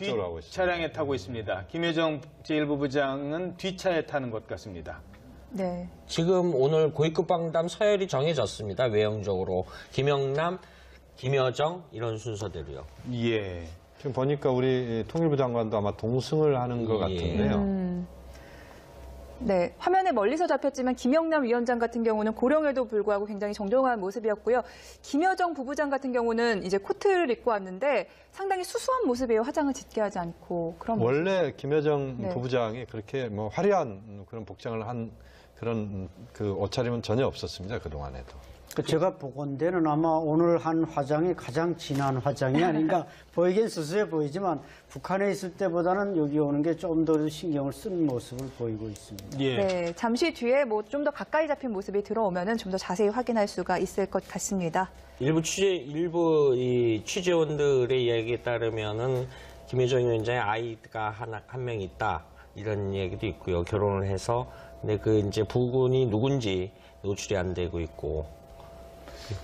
뒤 쪽으로 하고 있습니다. 차량에 타고 있습니다. 김여정 제1부부장은 뒷차에 타는 것 같습니다. 네. 지금 오늘 고위급 방담 서열이 정해졌습니다. 외형적으로 김영남, 김여정 이런 순서대로요. 예. 지금 보니까 우리 통일부 장관도 아마 동승을 하는 것 예. 같은데요. 음. 네, 화면에 멀리서 잡혔지만 김영남 위원장 같은 경우는 고령에도 불구하고 굉장히 정정한 모습이었고요. 김여정 부부장 같은 경우는 이제 코트를 입고 왔는데 상당히 수수한 모습이에요. 화장을 짙게 하지 않고 그런 모습. 원래 김여정 네. 부부장이 그렇게 뭐 화려한 그런 복장을 한 그런 그 옷차림은 전혀 없었습니다. 그 동안에도. 그 제가 보건대는 아마 오늘 한 화장이 가장 진한 화장이 아닌가 보이긴 수수해 보이지만 북한에 있을 때보다는 여기 오는 게 좀 더 신경을 쓴 모습을 보이고 있습니다. 예. 네, 잠시 뒤에 뭐 좀 더 가까이 잡힌 모습이 들어오면은 좀 더 자세히 확인할 수가 있을 것 같습니다. 일부 취재 일부 이 취재원들의 이야기에 따르면은 김여정 위원장의 아이가 하나 한 명 있다 이런 얘기도 있고요. 결혼을 해서 근데 그 이제 부군이 누군지 노출이 안 되고 있고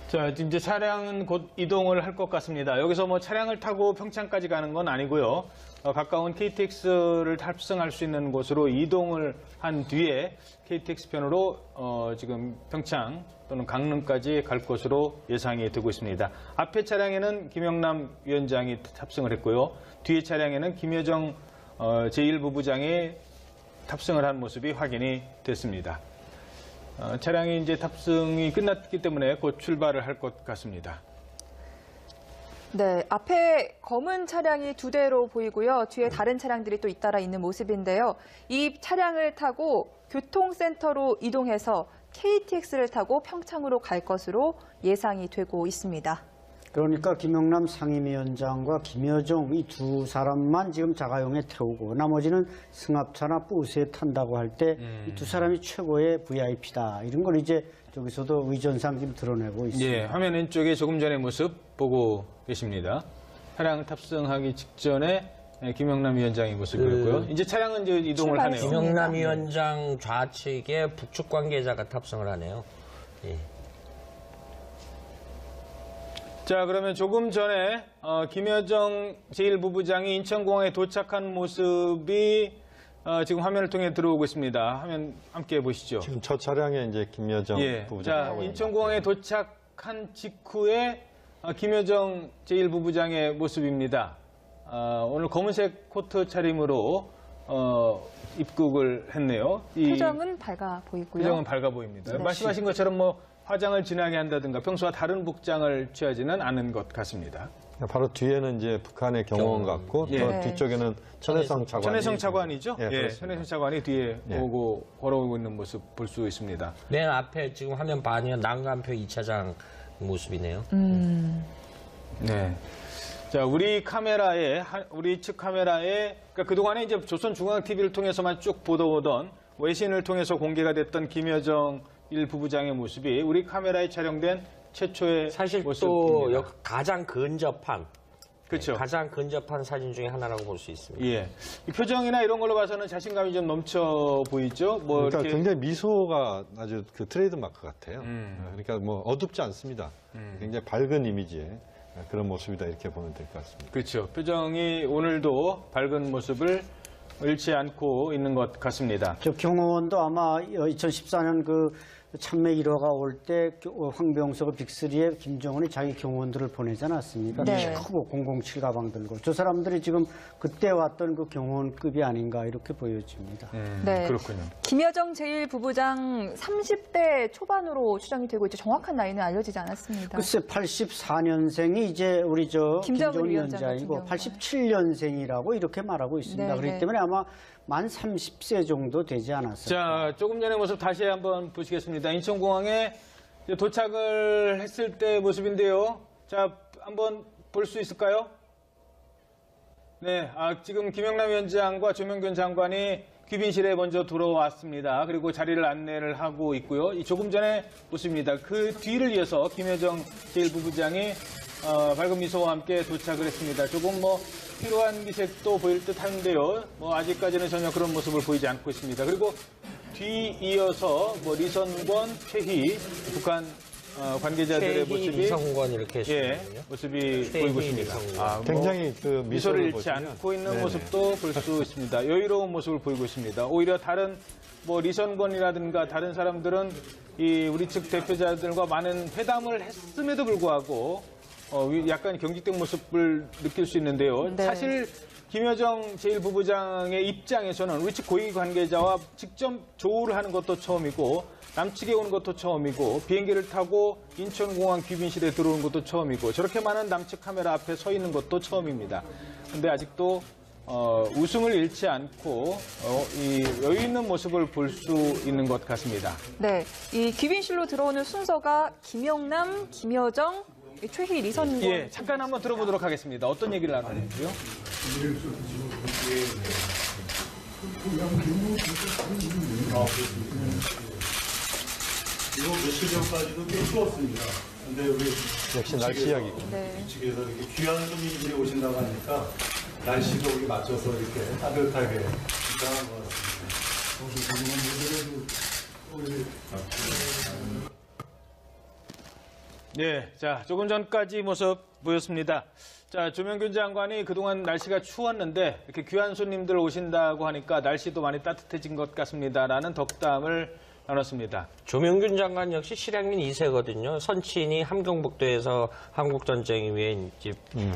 자, 이제 차량은 곧 이동을 할 것 같습니다. 여기서 뭐 차량을 타고 평창까지 가는 건 아니고요. 어, 가까운 KTX를 탑승할 수 있는 곳으로 이동을 한 뒤에 KTX 편으로 어, 지금 평창 또는 강릉까지 갈 것으로 예상이 되고 있습니다. 앞에 차량에는 김영남 위원장이 탑승을 했고요. 뒤에 차량에는 김여정 어, 제1부부장이 탑승을 한 모습이 확인이 됐습니다. 어, 차량이 이제 탑승이 끝났기 때문에 곧 출발을 할 것 같습니다. 네, 앞에 검은 차량이 두 대로 보이고요. 뒤에 다른 차량들이 또 잇따라 있는 모습인데요. 이 차량을 타고 교통센터로 이동해서 KTX를 타고 평창으로 갈 것으로 예상이 되고 있습니다. 그러니까 김영남 상임위원장과 김여정 이 두 사람만 지금 자가용에 태우고 나머지는 승합차나 버스에 탄다고 할 때 이두 사람이 최고의 VIP다 이런 걸 이제 저기서도 의전상 지금 드러내고 있습니다. 예, 화면 왼쪽에 조금 전의 모습 보고 계십니다. 차량 탑승하기 직전에 예, 김영남 위원장의 모습이었고요. 이제 차량은 이제 이동을 하네요. 김영남 위원장 좌측에 북측 관계자가 탑승을 하네요. 예. 자, 그러면 조금 전에 어, 김여정 제1부부장이 인천공항에 도착한 모습이 어, 지금 화면을 통해 들어오고 있습니다. 화면 함께 보시죠. 지금 저 차량에 이제 김여정 예. 부부장 자, 인천공항에 도착한 직후에 어, 김여정 제1부부장의 모습입니다. 어, 오늘 검은색 코트 차림으로 어, 입국을 했네요. 이 표정은 밝아 보이고요. 표정은 밝아 보입니다. 네. 말씀하신 것처럼 뭐 화장을 진하게 한다든가 평소와 다른 복장을 취하지는 않은 것 같습니다. 바로 뒤에는 이제 북한의 경호원. 같고 예. 또 네. 뒤쪽에는 천혜성 차관이 천혜성 차관이죠? 예, 예. 천혜성 차관이 뒤에 예. 오고 걸어오고 있는 모습 볼 수 있습니다. 맨 앞에 지금 화면 반이면 난간표 2차장 모습이네요. 네. 자, 우리 카메라에, 하- 우리 측 카메라에, 그러니까 그동안에 이제 조선 중앙TV를 통해서만 쭉 보도오던 외신을 통해서 공개가 됐던 김여정 일 부부장의 모습이 우리 카메라에 촬영된 최초의 사실 또 모습입니다. 여- 가장 근접한 그렇죠. 네, 가장 근접한 사진 중에 하나라고 볼 수 있습니다. 예. 이 표정이나 이런 걸로 봐서는 자신감이 좀 넘쳐 보이죠? 뭐 그러니까 이렇게 굉장히 미소가 아주 그 트레이드 마크 같아요. 음. 그러니까 뭐 어둡지 않습니다. 굉장히 밝은 이미지의 그런 모습이다 이렇게 보면 될 것 같습니다. 그렇죠. 표정이 오늘도 밝은 모습을 잃지 않고 있는 것 같습니다. 저 경호원도 아마 2014년 그 참매 1호가 올 때 황병석 빅3에 김정은이 자기 경호원들을 보내지 않았습니까? 네. 크고 007 가방 들고 저 사람들이 지금 그때 왔던 그 경호원급이 아닌가 이렇게 보여집니다. 음, 네. 그렇군요. 김여정 제1부부장 30대 초반으로 추정이 되고 있죠. 정확한 나이는 알려지지 않았습니다. 글쎄 84년생이 이제 우리 저 김정은 김정은 위원장 위원장이고 같은 경우가. 87년생이라고 이렇게 말하고 있습니다. 네, 그렇기 네. 때문에 아마 만 30세 정도 되지 않았을까. 자, 조금 전의 모습 다시 한번 보시겠습니다. 인천공항에 도착을 했을 때 모습인데요. 자, 한번 볼 수 있을까요? 네, 아, 지금 김영남 위원장과 조명균 장관이 귀빈실에 먼저 들어왔습니다. 그리고 자리를 안내를 하고 있고요. 이 조금 전에 모습입니다. 그 뒤를 이어서 김여정 제1부부장이 어, 밝은 미소와 함께 도착을 했습니다. 조금 뭐 피로한 기색도 보일 듯 한데요. 뭐 아직까지는 전혀 그런 모습을 보이지 않고 있습니다. 그리고 뒤 이어서 뭐 리선권, 최희 북한 어, 관계자들의 최희, 모습이 리성권 이렇게 예. 모습이 최희, 보이고 있습니다. 아, 뭐 굉장히 그 미소를 미소를 잃지 보시면 않고 있는 네네. 모습도 볼 수 있습니다. 여유로운 모습을 보이고 있습니다. 오히려 다른 뭐 리선권이라든가 다른 사람들은 이 우리 측 대표자들과 많은 회담을 했음에도 불구하고 어, 위- 약간 경직된 모습을 느낄 수 있는데요. 네. 사실 김여정 제1부부장의 입장에서는 측 고위 관계자와 직접 조우를 하는 것도 처음이고 남측에 오는 것도 처음이고 비행기를 타고 인천공항 귀빈실에 들어오는 것도 처음이고 저렇게 많은 남측 카메라 앞에 서 있는 것도 처음입니다. 근데 아직도 어, 웃음을 잃지 않고 어, 이 여유 있는 모습을 볼 수 있는 것 같습니다. 네, 이 귀빈실로 들어오는 순서가 김영남, 김여정, 이 최희, 리선권. 예, 잠깐 한번 들어보도록 하겠습니다. 어떤 얘기를 나누는지요? 이거 며칠 전까지도 꽤 추웠습니다. 근데 우리 역시 날씨 이야기. 네. 측에서 이렇게 귀한 손님들이 오신다고 하니까 날씨도 우리 맞춰서 이렇게 따뜻하게 입장한 것 같습니다. 네, 자 조금 전까지 모습 보였습니다. 자 조명균 장관이 그동안 날씨가 추웠는데 이렇게 귀한 손님들 오신다고 하니까 날씨도 많이 따뜻해진 것 같습니다라는 덕담을 나눴습니다. 조명균 장관 역시 실향민 2세거든요. 선친이 함경북도에서 한국전쟁 위에 이제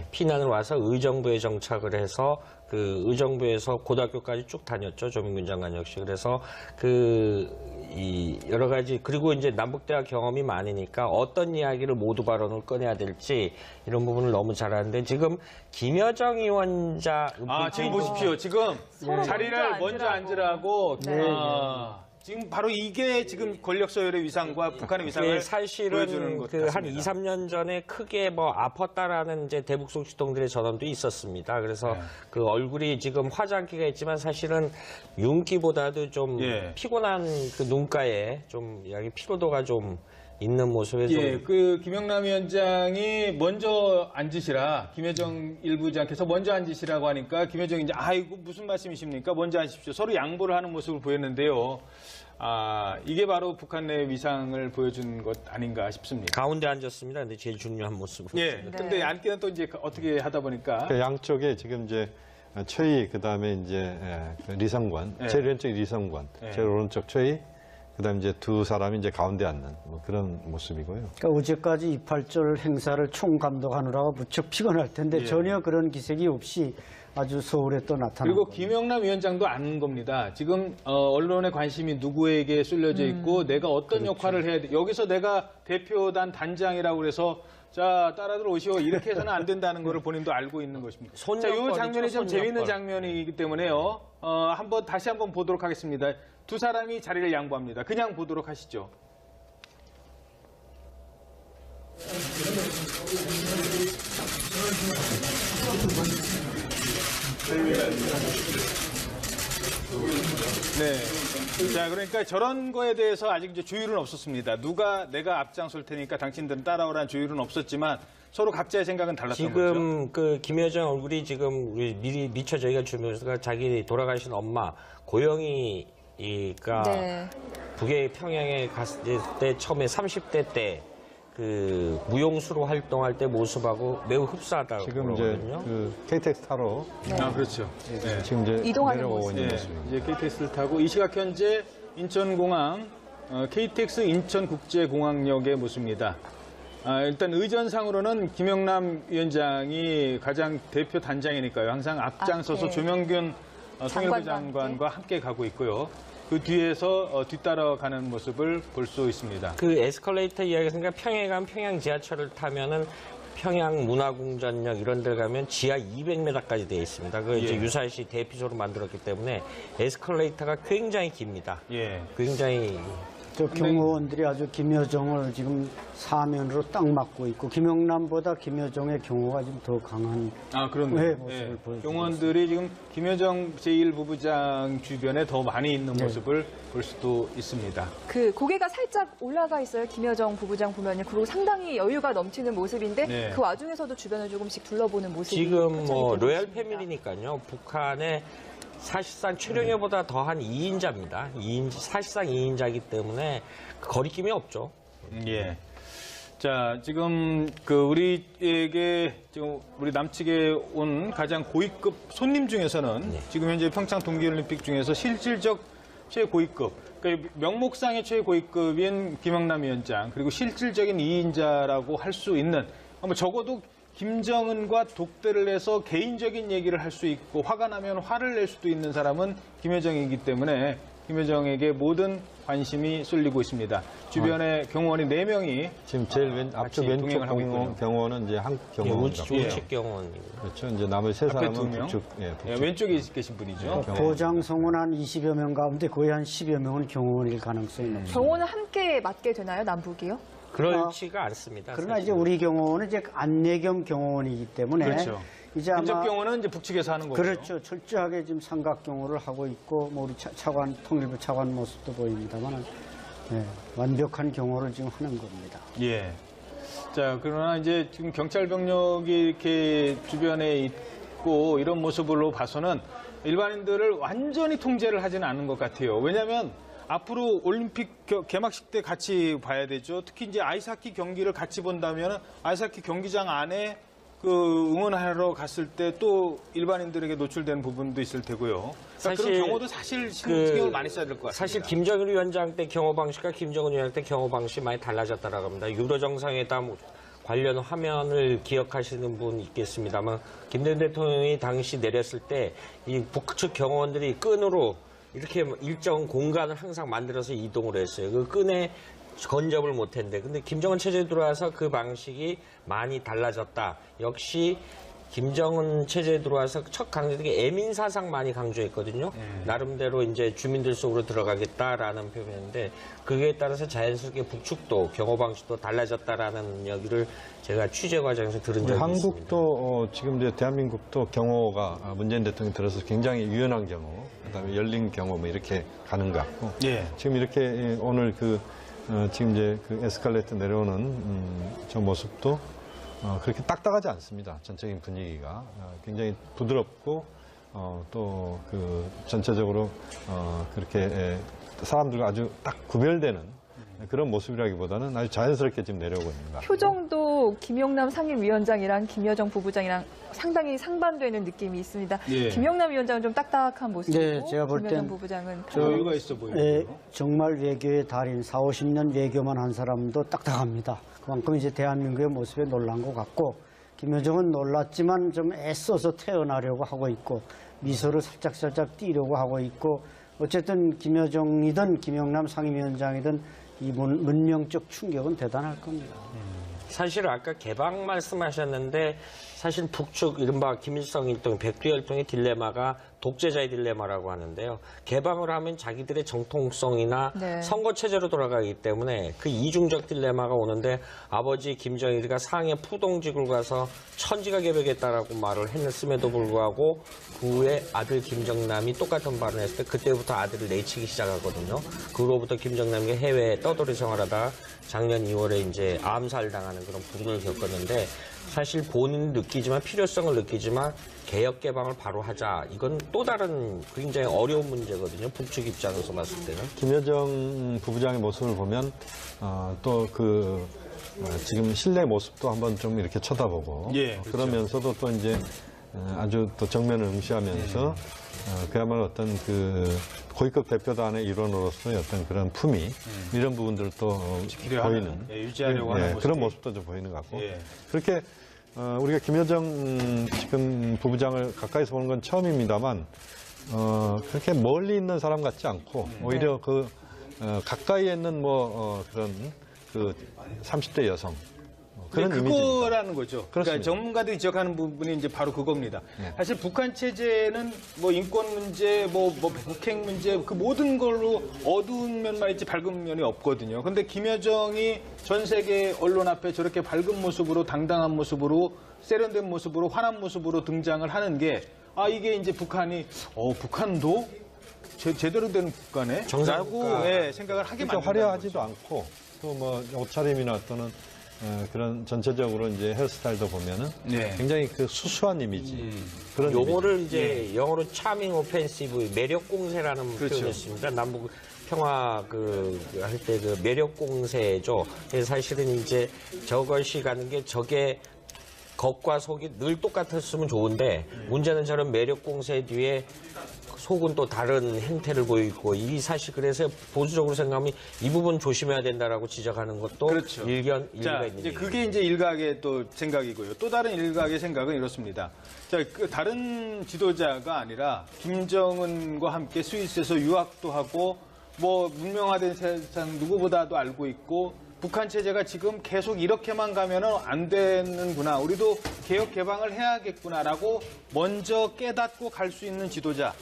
피난을 와서 의정부에 정착을 해서 그 의정부에서 고등학교까지 쭉 다녔죠. 조명균 장관 역시. 그래서 그 이 여러 가지 그리고 이제 남북대화 경험이 많으니까 어떤 이야기를 모두 발언을 꺼내야 될지 이런 부분을 너무 잘하는데 지금 김여정 위원자 아 지금 보십시오. 지금 서로 자리를 먼저. 앉으라고. 네. 아, 지금 바로 이게 지금 권력 서열의 위상과 북한의 위상을 그 보여주는 것그한 같습니다. 2, 3년 전에 크게 뭐 아팠다라는 이제 대북 소식통들의 전원도 있었습니다. 그래서 네. 그 얼굴이 지금 화장기가 있지만 사실은 윤기보다도 좀 예. 피곤한 그 눈가에 좀 여기 피로도가 좀 있는 모습에 좀 예, 그 김영남 위원장이 먼저 앉으시라 김여정 일부장께서 먼저 앉으시라고 하니까 김여정이 이제 아이고 무슨 말씀이십니까? 먼저 앉으십시오. 서로 양보를 하는 모습을 보였는데요. 아 이게 바로 북한 내 위상을 보여준 것 아닌가 싶습니다. 가운데 앉았습니다. 근데 제일 중요한 모습으로. 예, 근데 앉기는 또 이제 어떻게 하다 보니까 그 양쪽에 지금 이제 최희 그다음에 이제 예, 그 리성관, 예. 제일 왼쪽 리성관, 예. 제일 오른쪽 최희, 그다음에 이제 두 사람이 이제 가운데 앉는 뭐 그런 모습이고요. 그러니까 어제까지 이팔절 행사를 총감독하느라가 무척 피곤할 텐데 예. 전혀 그런 기색이 없이 아주 서울에 또 나타나고 그리고 김영남 위원장도 아는 겁니다. 지금 어, 언론의 관심이 누구에게 쏠려져 있고 내가 어떤 역할을 해야 돼. 여기서 내가 대표단 단장이라고 그래서 자 따라들 오시오 이렇게 해서는 안 된다는 거를 본인도 알고 있는 것입니다. 자, 이 장면이 좀 재밌는 손녀뻘. 장면이기 때문에요. 어, 한번 다시 한번 보도록 하겠습니다. 두 사람이 자리를 양보합니다. 그냥 보도록 하시죠. 네. 자, 그러니까 저런 거에 대해서 아직 이제 조율은 없었습니다. 누가 내가 앞장설 테니까 당신들은 따라오라는 조율은 없었지만 서로 각자의 생각은 달랐던 거죠. 지금 그 김여정 얼굴이 지금 우리 미리 미처 저희가 주면서 자기 돌아가신 엄마 고영이 가 네. 북에 평양에 갔을 때 처음에 30대 때 그 무용수로 활동할 때 모습하고 매우 흡사하다고 지금 이제 그러거든요. 그 KTX 타로 아, 그렇죠. 네. 지금 이제 이동하는 모습. 예, 모습입니다. 이제 KTX를 타고 이 시각 현재 인천공항 어, KTX 인천국제공항역의 모습입니다. 아, 일단 의전상으로는 김영남 위원장이 가장 대표 단장이니까요. 항상 앞장서서 앞에. 조명균 어, 통일부 장관과 함께 가고 있고요. 그 뒤에서 어, 뒤따라가는 모습을 볼 수 있습니다. 그 에스컬레이터 이야기했으니까 평양 가면 평양 지하철을 타면은 평양 문화궁전역 이런 데 가면 지하 200m까지 되어 있습니다. 그 이제 예. 유사시 대피소로 만들었기 때문에 에스컬레이터가 굉장히 깁니다. 예. 굉장히 저 경호원들이 아주 김여정을 지금 사면으로 딱 막고 있고 김영남보다 김여정의 경호가 지금 더 강한 아, 그런 네, 네, 모습을 경호원들이 지금 김여정 제1부부장 주변에 더 많이 있는 네. 모습을 볼 수도 있습니다. 그 고개가 살짝 올라가 있어요. 김여정 부부장 보면요. 그리고 상당히 여유가 넘치는 모습인데 네. 그 와중에서도 주변을 조금씩 둘러보는 모습이 지금 뭐 되고 로얄 있습니다. 패밀리니까요. 북한의 사실상 최룡해보다 더한 2인자입니다. 2인, 사실상 2인자이기 때문에 거리낌이 없죠. 예. 자, 지금 그 우리에게 지금 우리 남측에 온 가장 고위급 손님 중에서는 지금 현재 평창 동계올림픽 중에서 실질적 최고위급, 그러니까 명목상의 최고위급인 김영남 위원장 그리고 실질적인 2인자라고 할 수 있는 뭐 적어도 김정은과 독대를 해서 개인적인 얘기를 할 수 있고 화가 나면 화를 낼 수도 있는 사람은 김여정이기 때문에 김여정에게 모든 관심이 쏠리고 있습니다. 주변에 경호원이 4명이 지금 제일 왼, 앞쪽 같이 왼쪽 동행을 하고 있군요. 경호는 이제 한국 예, 경호원 우측. 우측 경호원님. 그렇죠. 이제 나머지 세 앞에 두 사람은 명, 북측, 예, 예, 북측. 왼쪽에 계신 분이죠. 보장성원 한 20여 명 가운데 거의 한 10여 명은 경호원일 가능성이 높습니다. 경호는 함께 맡게 되나요, 남북이요? 그렇지가 않습니다. 그러나 사실. 이제 우리 경호원은 이제 안내 겸 경호원이기 때문에 그렇죠. 이제 아마 경호는 이제 북측에서 하는 거고요. 그렇죠. 철저하게 지금 삼각 경호를 하고 있고 뭐 우리 차, 차관 통일부 차관 모습도 보입니다만 예, 완벽한 경호를 지금 하는 겁니다. 예. 자, 그러나 이제 지금 경찰 병력이 이렇게 주변에 있고 이런 모습으로 봐서는 일반인들을 완전히 통제를 하지는 않는 것 같아요. 왜냐하면 앞으로 올림픽 겨- 개막식 때 같이 봐야 되죠. 특히 이제 아이스하키 경기를 같이 본다면 아이스하키 경기장 안에 그 응원하러 갔을 때 또 일반인들에게 노출되는 부분도 있을 테고요. 그러니까 사실 그런 경우도 사실 그 신경을 많이 써야 될 것 같습니다. 사실 김정일 위원장 때 경호 방식과 김정은 위원장 때 경호 방식이 많이 달라졌다라고 합니다. 유로 정상회담 관련 화면을 기억하시는 분 있겠습니다만 김대중 대통령이 당시 내렸을 때 이 북측 경호원들이 끈으로 이렇게 일정 공간을 항상 만들어서 이동을 했어요. 그 끈에 건접을 못했는데 근데 김정은 체제에 들어와서 그 방식이 많이 달라졌다. 역시 김정은 체제에 들어와서 첫 강조된 게 애민 사상 많이 강조했거든요. 나름대로 이제 주민들 속으로 들어가겠다라는 표현인데 그에 따라서 자연스럽게 북측도 경호 방식도 달라졌다라는 이야기를 제가 취재 과정에서 들은 적이 있습니다. 한국도 어, 지금 이제 대한민국도 경호가 아, 문재인 대통령이 들어서 굉장히 유연한 경호, 그다음에 열린 경호 뭐 이렇게 가는 것 같고 예. 지금 이렇게 예, 오늘 그 어, 지금 이제 그 에스컬레이터 내려오는 음, 저 모습도 어, 그렇게 딱딱하지 않습니다. 전적인 분위기가 어, 굉장히 부드럽고 어, 또 그 전체적으로 어, 그렇게 예, 사람들과 아주 딱 구별되는 그런 모습이라기보다는 아주 자연스럽게 지금 내려오고 있는 것 같아요. 표정도 김용남 상임위원장이랑 김여정 부부장이랑 상당히 상반되는 느낌이 있습니다. 예. 김용남 위원장은 좀 딱딱한 모습이고 네, 제가 볼 김여정 땐 부부장은 저 여유가 있어 보여요. 예, 정말 외교의 달인, 4, 50년 외교만 한 사람도 딱딱합니다. 그만큼 이제 대한민국의 모습에 놀란 것 같고, 김여정은 놀랐지만 좀 애써서 태어나려고 하고 있고, 미소를 살짝살짝 띄려고 하고 있고, 어쨌든 김여정이든 김영남 상임위원장이든 이 문, 문명적 충격은 대단할 겁니다. 사실 아까 개방 말씀하셨는데 사실 북측 이른바 김일성 일동 백두혈통의 딜레마가 독재자의 딜레마라고 하는데요. 개방을 하면 자기들의 정통성이나 네. 선거 체제로 돌아가기 때문에 그 이중적 딜레마가 오는데 아버지 김정일이가 상해 푸동직을 가서 천지가 개벽했다라고 말을 했음에도 불구하고 그 후에 아들 김정남이 똑같은 발언을 했을 때 그때부터 아들을 내치기 시작하거든요. 그로부터 김정남이 해외에 떠돌이 생활하다 작년 2월에 이제 암살 당하는 그런 부분을 겪었는데 사실 본인 느 끼지만 필요성을 느끼지만 개혁 개방을 바로 하자 이건 또 다른 굉장히 어려운 문제거든요. 북측 입장에서 봤을 때는. 김여정 부부장의 모습을 보면 어, 또그 지금 실내 모습도 한번 좀 이렇게 쳐다보고 예, 어, 그렇죠. 그러면서도 또 이제 어, 아주 또 정면을 응시하면서 어, 그야말로 어떤 그 고위급 대표단의 일원으로서의 어떤 그런 품위 이런 부분들도 어, 보이는 하는, 예, 유지하려고 하는 모습이. 그런 모습도 좀 보이는 것 같고 예. 그렇게 어, 우리가 김여정 음, 지금 부부장을 가까이서 보는 건 처음입니다만 어, 그렇게 멀리 있는 사람 같지 않고 오히려 그 어, 가까이에 있는 뭐 어, 그런 그 30대 여성 어, 그런 네. 그거라는 거죠. 그러니까 그렇습니다. 전문가들이 지적하는 부분이 이제 바로 그겁니다. 네. 사실 북한 체제는 뭐 인권 문제, 뭐, 뭐 북핵 문제, 그 모든 걸로 어두운 면만 있지 밝은 면이 없거든요. 근데 김여정이 전 세계 언론 앞에 저렇게 밝은 모습으로 당당한 모습으로 세련된 모습으로 환한 모습으로 등장을 하는 게 아, 이게 이제 북한이, 어, 북한도 제, 제대로 된 국가네? 정상국가. 라고 예, 생각을 하게 그러니까 만든다는 화려하지도 않고 또 뭐 옷차림이나 또는 어, 그런 전체적으로 이제 헤어스타일도 보면은 네. 굉장히 그 수수한 이미지 그런 용어를 이제 영어로 차밍 오펜시브 매력 공세라는 표현이 있습니다. 남북 평화 그 할 때 그 매력 공세죠. 그래서 사실은 이제 저것이 가는 게 저게 겉과 속이 늘 똑같았으면 좋은데 문제는 저런 매력 공세 뒤에 속은 또 다른 행태를 보이고 이 사실 그래서 보수적으로 생각하면 이 부분 조심해야 된다라고 지적하는 것도 그렇죠. 일견 일리가 자, 있는 이제. 그게 이제 일각의 또 생각이고요. 또 다른 일각의 생각은 이렇습니다. 자, 그 다른 지도자가 아니라 김정은과 함께 스위스에서 유학도 하고 뭐 문명화된 세상 누구보다도 알고 있고 북한 체제가 지금 계속 이렇게만 가면은 안 되는구나. 우리도 개혁 개방을 해야겠구나라고 먼저 깨닫고 갈 수 있는 지도자.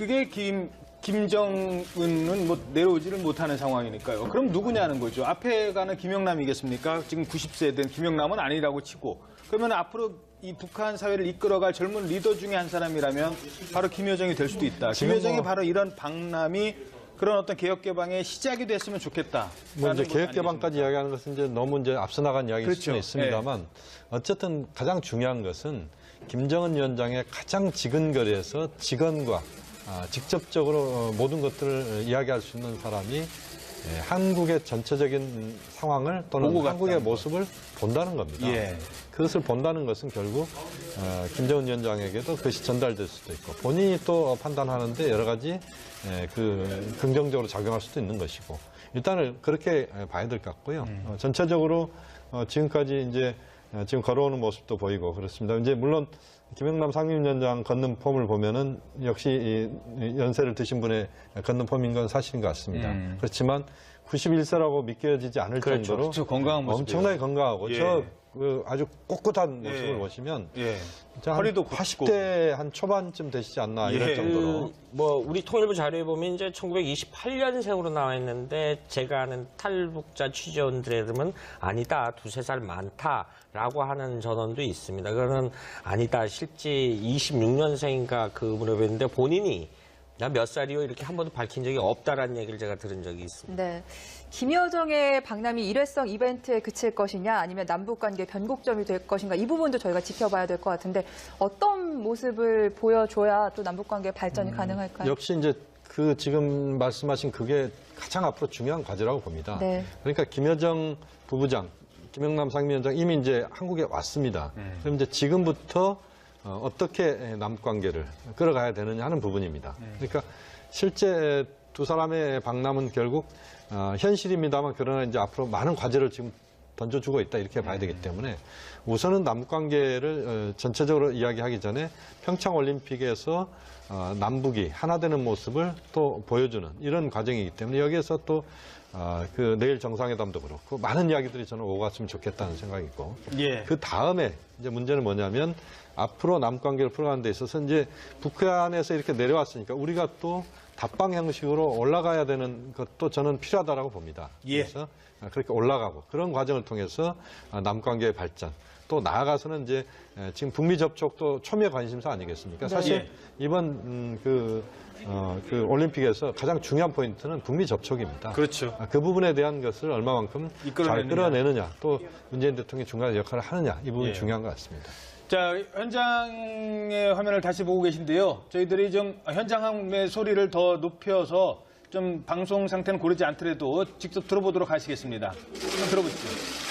그게 김, 김정은은 뭐 내려오지를 못하는 상황이니까요. 그럼 누구냐는 거죠. 앞에 가는 김영남이겠습니까? 지금 90세 된 김영남은 아니라고 치고. 그러면 앞으로 이 북한 사회를 이끌어갈 젊은 리더 중에 한 사람이라면 바로 김여정이 될 수도 있다. 김여정이 뭐- 바로 이런 방남이 그런 어떤 개혁 개방의 시작이 됐으면 좋겠다. 뭐 이제 개혁 개방까지 이야기하는 것은 이제 너무 이제 앞서 나간 이야기일 그렇죠. 수는 있습니다만 어쨌든 가장 중요한 것은 김정은 위원장의 가장 지근거리에서 직원과 아, 직접적으로 어, 모든 것들을 이야기할 수 있는 사람이 예, 한국의 전체적인 상황을 또는 한국의 모습을 본다는 겁니다. 예. 그것을 본다는 것은 결국 어, 김정은 위원장에게도 그것이 전달될 수도 있고 본인이 또 판단하는데 여러 가지 예, 그 긍정적으로 작용할 수도 있는 것이고 일단은 그렇게 봐야 될 것 같고요. 어, 전체적으로 어, 지금까지 이제 어, 지금 걸어오는 모습도 보이고 그렇습니다. 이제 물론 김영남 상임위원장 걷는 폼을 보면은 역시 이- 이 연세를 드신 분의 걷는 폼인 건 사실인 것 같습니다. 그렇지만 91세라고 믿겨지지 않을 그렇죠. 정도로 그렇죠. 건강한 모습이에요. 엄청나게 건강하고 예. 저 그 아주 꼿꼿한 예. 모습을 보시면 예. 진짜 한 허리도 굽고. 80대 한 초반쯤 되시지 않나 이럴 예. 정도로 그, 뭐 우리 통일부 자료에 보면 이제 1928년생으로 나와 있는데 제가 아는 탈북자 취재원들에 의하면 아니다 두세 살 많다라고 하는 전원도 있습니다. 그거는 아니다 실제 26년생인가 그 무렵인데 본인이 나 몇 살이요 이렇게 한 번도 밝힌 적이 없다라는 얘기를 제가 들은 적이 있습니다. 네. 김여정의 방남이 일회성 이벤트에 그칠 것이냐 아니면 남북 관계 변곡점이 될 것인가 이 부분도 저희가 지켜봐야 될 것 같은데 어떤 모습을 보여줘야 또 남북 관계 발전이 가능할까요? 역시 이제 그 지금 말씀하신 그게 가장 앞으로 중요한 과제라고 봅니다. 네. 그러니까 김여정 부부장, 김영남 상임위원장 이미 이제 한국에 왔습니다. 그럼 이제 지금부터 어, 떻게 남관계를 끌어가야 되느냐 하는 부분입니다. 그러니까 실제 두 사람의 방남은 결국 어, 현실입니다만 그러나 이제 앞으로 많은 과제를 지금 던져주고 있다 이렇게 봐야 되기 때문에 우선은 남북 관계를 어, 전체적으로 이야기하기 전에 평창 올림픽에서 어, 남북이 하나 되는 모습을 또 보여주는 이런 과정이기 때문에 여기에서 또 어, 그 내일 정상회담도 그렇고 많은 이야기들이 저는 오고 갔으면 좋겠다는 생각이 있고 예. 그 다음에 이제 문제는 뭐냐면 앞으로 남관계를 풀어가는 데 있어서 이제 북한에서 이렇게 내려왔으니까 우리가 또 답방 형식으로 올라가야 되는 것도 저는 필요하다라고 봅니다. 예. 그래서 그렇게 올라가고 그런 과정을 통해서 남관계의 발전 또 나아가서는 이제 지금 북미 접촉도 초미의 관심사 아니겠습니까? 사실 예. 이번 음, 그, 어, 그 올림픽에서 가장 중요한 포인트는 북미 접촉입니다. 그렇죠. 아, 그 부분에 대한 것을 얼마만큼 잘 이끌어내느냐. 끌어내느냐, 또 문재인 대통령이 중간 역할을 하느냐, 이 부분이 예. 중요한 것 같습니다. 자, 현장의 화면을 다시 보고 계신데요. 저희들이 좀 현장의 소리를 더 높여서 좀 방송 상태는 고르지 않더라도 직접 들어보도록 하시겠습니다. 들어보시죠.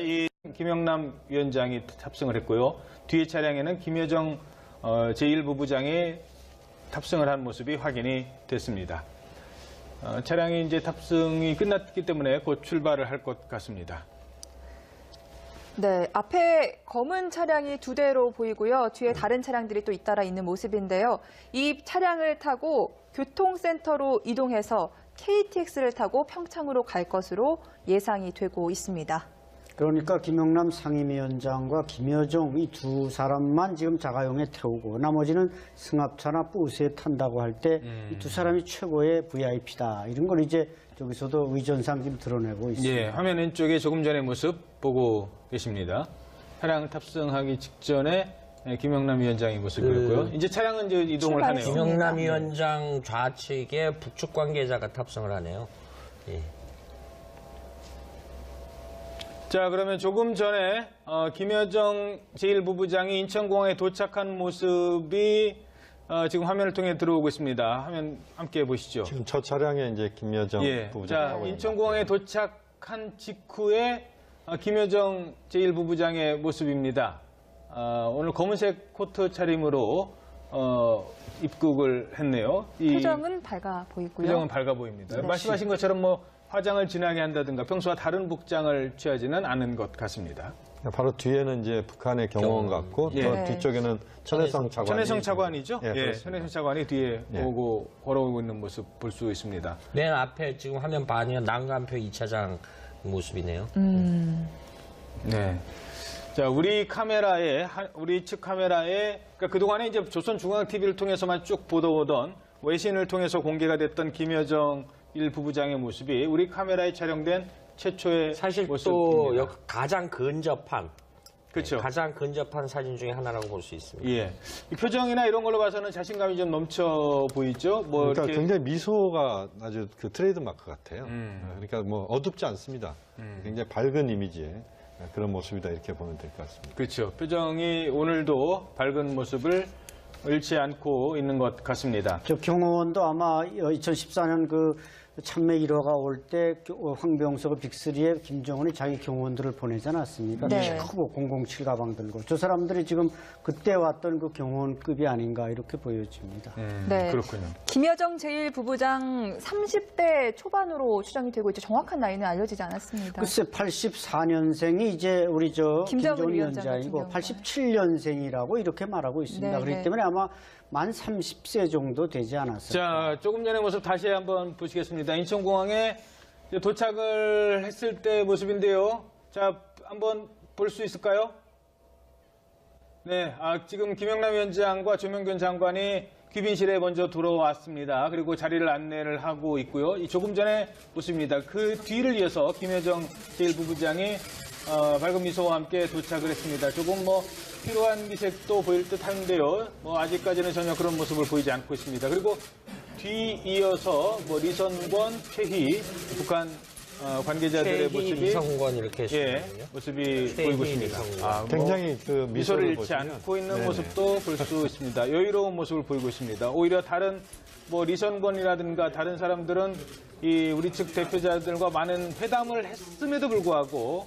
이 김영남 위원장이 탑승을 했고요. 뒤에 차량에는 김여정 어, 제1부부장이 탑승을 한 모습이 확인이 됐습니다. 어, 차량이 이제 탑승이 끝났기 때문에 곧 출발을 할 것 같습니다. 네, 앞에 검은 차량이 두 대로 보이고요. 뒤에 다른 차량들이 또 잇따라 있는 모습인데요. 이 차량을 타고 교통센터로 이동해서 KTX를 타고 평창으로 갈 것으로 예상이 되고 있습니다. 그러니까 김영남 상임위원장과 김여정 이 두 사람만 지금 자가용에 태우고 나머지는 승합차나 버스에 탄다고 할 때 이두 사람이 최고의 VIP다 이런 걸 이제 저기서도 의전상 지금 드러내고 있습니다. 예, 화면 왼쪽에 조금 전의 모습 보고 계십니다. 차량 탑승하기 직전에 예, 김영남 위원장의 모습이었고요. 이제 차량은 이제 이동을 하네요. 김영남 위원장 좌측에 북측 관계자가 탑승을 하네요. 예. 자, 그러면 조금 전에 어, 김여정 제1부부장이 인천공항에 도착한 모습이 어, 지금 화면을 통해 들어오고 있습니다. 화면 함께 보시죠. 지금 저 차량에 이제 김여정 예. 부부장이 자, 타고 있는 인천공항에 도착한 직후에 어, 김여정 제1부부장의 모습입니다. 어, 오늘 검은색 코트 차림으로 어, 입국을 했네요. 이 표정은 밝아 보이고요. 표정은 밝아 보입니다. 네. 말씀하신 것처럼 뭐 화장을 진하게 한다든가 평소와 다른 복장을 취하지는 않은 것 같습니다. 바로 뒤에는 이제 북한의 경호원 같고 예. 또 네. 뒤쪽에는 천혜성 차관이 천혜성 차관이죠? 예, 예. 천혜성 차관이 뒤에 예. 오고 걸어오고 있는 모습 볼 수 있습니다. 맨 앞에 지금 화면 반이면 난간표 2차장 모습이네요. 네. 자, 우리 카메라에, 하- 우리 측 카메라에, 그러니까 그동안에 이제 조선중앙TV를 통해서만 쭉 보도오던 외신을 통해서 공개가 됐던 김여정 일 부부장의 모습이 우리 카메라에 촬영된 최초의 사실 또 모습입니다. 여- 가장 근접한 그렇죠. 가장 근접한 사진 중에 하나라고 볼 수 있습니다. 예. 이 표정이나 이런 걸로 봐서는 자신감이 좀 넘쳐 보이죠? 뭐 그러니까 이렇게 굉장히 미소가 아주 그 트레이드 마크 같아요. 음. 그러니까 뭐 어둡지 않습니다. 굉장히 밝은 이미지의 그런 모습이다 이렇게 보면 될 것 같습니다. 그렇죠. 표정이 오늘도 밝은 모습을 잃지 않고 있는 것 같습니다. 저 경호원도 아마 2014년 그 참매 1호가 올 때 황병석 빅3에 김정은이 자기 경호원들을 보내지 않았습니까? 네. 크고 007 가방 들고 저 사람들이 지금 그때 왔던 그 경호원급이 아닌가 이렇게 보여집니다. 음, 네. 그렇군요. 김여정 제1부부장 30대 초반으로 추정이 되고 있죠. 정확한 나이는 알려지지 않았습니다. 글쎄 84년생이 이제 우리 저 김정은 김정은 위원장 위원장이고 같은 87년생이라고 이렇게 말하고 있습니다. 네, 그렇기 네. 때문에 아마 만 30세 정도 되지 않았을까. 자, 조금 전의 모습 다시 한번 보시겠습니다. 인천공항에 도착을 했을 때 모습인데요. 자, 한번 볼 수 있을까요? 네, 아, 지금 김영남 위원장과 조명균 장관이 귀빈실에 먼저 들어왔습니다. 그리고 자리를 안내를 하고 있고요. 이 조금 전에 모습입니다. 그 뒤를 이어서 김여정 제1부부장이 어, 밝은 미소와 함께 도착을 했습니다. 조금 뭐 피로한 기색도 보일 듯 하는데요. 뭐 아직까지는 전혀 그런 모습을 보이지 않고 있습니다. 그리고 뒤 이어서 뭐 리선권, 최희, 북한 어, 관계자들의 모습이 이성권 이렇게 예. 모습이 최희, 보이고 있습니다. 이성권. 아, 뭐 굉장히 그 미소를 미소를 잃지 보시면 않고 있는 네네. 모습도 볼 수 있습니다. 여유로운 모습을 보이고 있습니다. 오히려 다른 뭐 리선권이라든가 다른 사람들은 이 우리 측 대표자들과 많은 회담을 했음에도 불구하고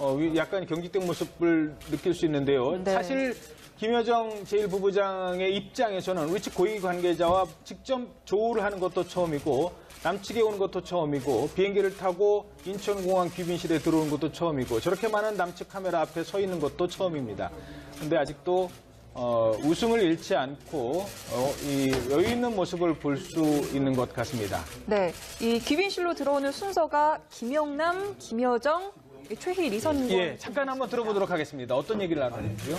어, 약간 경직된 모습을 느낄 수 있는데요. 네. 사실 김여정 제1부부장의 입장에서는 측 고위 관계자와 직접 조우를 하는 것도 처음이고 남측에 오는 것도 처음이고 비행기를 타고 인천공항 귀빈실에 들어온 것도 처음이고 저렇게 많은 남측 카메라 앞에 서 있는 것도 처음입니다. 근데 아직도 어, 웃음을 잃지 않고 어, 이 여유 있는 모습을 볼 수 있는 것 같습니다. 네, 이 귀빈실로 들어오는 순서가 김영남, 김여정, 최희, 리선권. 예, 잠깐 한번 들어보도록 하겠습니다. 어떤 얘기를 나누는지요?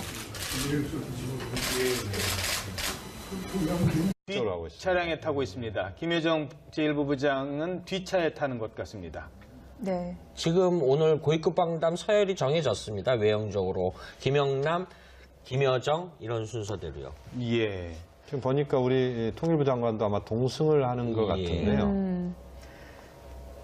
이쪽으로 하고 있습니다. 차량에 타고 있습니다. 김여정 제1부부장은 뒷차에 타는 것 같습니다. 네. 지금 오늘 고위급 방담 서열이 정해졌습니다. 외형적으로 김영남, 김여정 이런 순서대로요. 예. 지금 보니까 우리 통일부 장관도 아마 동승을 하는 것 예. 같은데요. 음.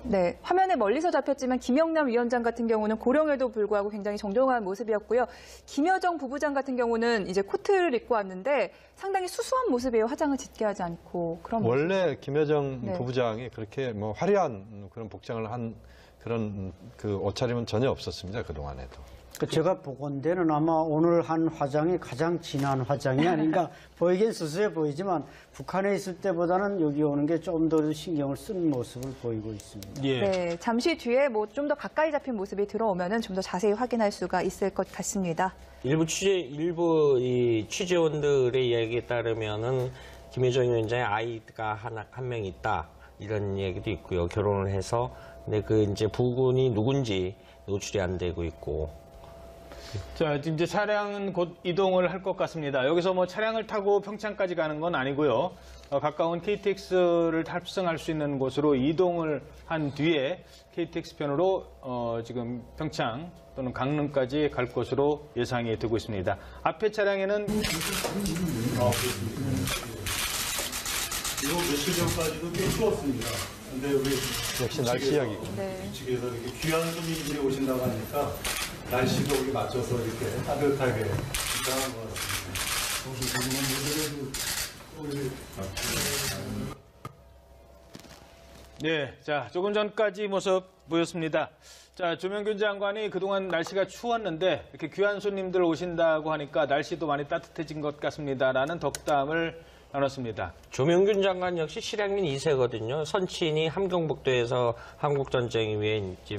네, 화면에 멀리서 잡혔지만 김영남 위원장 같은 경우는 고령에도 불구하고 굉장히 정정한 모습이었고요. 김여정 부부장 같은 경우는 이제 코트를 입고 왔는데 상당히 수수한 모습이에요. 화장을 짙게 하지 않고 그런 모습. 원래 김여정 네. 부부장이 그렇게 뭐 화려한 그런 복장을 한 그런 그 옷차림은 전혀 없었습니다. 그 동안에도. 그 제가 보건대는 아마 오늘 한 화장이 가장 진한 화장이 아닌가 보이긴 수수해 보이지만 북한에 있을 때보다는 여기 오는 게 좀 더 신경을 쓴 모습을 보이고 있습니다. 예. 네, 잠시 뒤에 뭐 좀 더 가까이 잡힌 모습이 들어오면은 좀더 자세히 확인할 수가 있을 것 같습니다. 일부 취재 일부 이 취재원들의 이야기에 따르면은 김여정 위원장의 아이가 하나 한 명 있다 이런 얘기도 있고요. 결혼을 해서 근데 그 이제 부군이 누군지 노출이 안 되고 있고 자, 이제 차량은 곧 이동을 할 것 같습니다. 여기서 뭐 차량을 타고 평창까지 가는 건 아니고요. 어, 가까운 KTX를 탑승할 수 있는 곳으로 이동을 한 뒤에 KTX 편으로 어, 지금 평창 또는 강릉까지 갈 것으로 예상이 되고 있습니다. 앞에 차량에는 이거 며칠 전까지도 꽤 추웠습니다. 근데 우리 역시 날씨 이야기. 네. 측에서 이렇게 귀한 손님들이 오신다고 하니까 날씨도 우리 맞춰서 이렇게 따뜻하게 입장한 것 같습니다. 네, 자 조금 전까지 모습 보였습니다. 자 조명균 장관이 그동안 날씨가 추웠는데 이렇게 귀한 손님들 오신다고 하니까 날씨도 많이 따뜻해진 것 같습니다라는 덕담을 나눴습니다. 조명균 장관 역시 실향민 2세거든요. 선친이 함경북도에서 한국전쟁 이후에 이제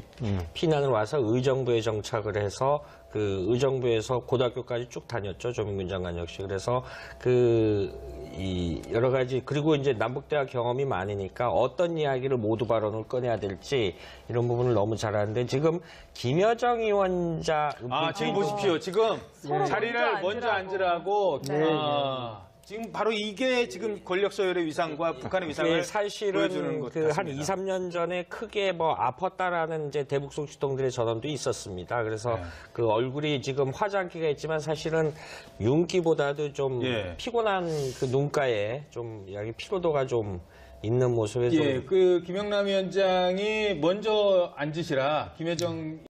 피난을 와서 의정부에 정착을 해서 그 의정부에서 고등학교까지 쭉 다녔죠. 조명균 장관 역시. 그래서 그 이 여러 가지 그리고 이제 남북대화 경험이 많으니까 어떤 이야기를 모두 발언을 꺼내야 될지 이런 부분을 너무 잘하는데 지금 김여정 위원장 아 지금 보십시오. 지금 서로 자리를 먼저. 앉으라고. 네. 아, 지금 바로 이게 지금 권력 서열의 위상과 북한의 위상을 예, 사실은 보여주는 것그한 같습니다. 2, 3년 전에 크게 뭐 아팠다라는 이제 대북 소식통들의 전원도 있었습니다. 그래서 네. 그 얼굴이 지금 화장기가 있지만 사실은 윤기보다도 좀 예. 피곤한 그 눈가에 좀 여기 피로도가 좀 있는 모습에서 예, 그 김영남 위원장이 먼저 앉으시라 김여정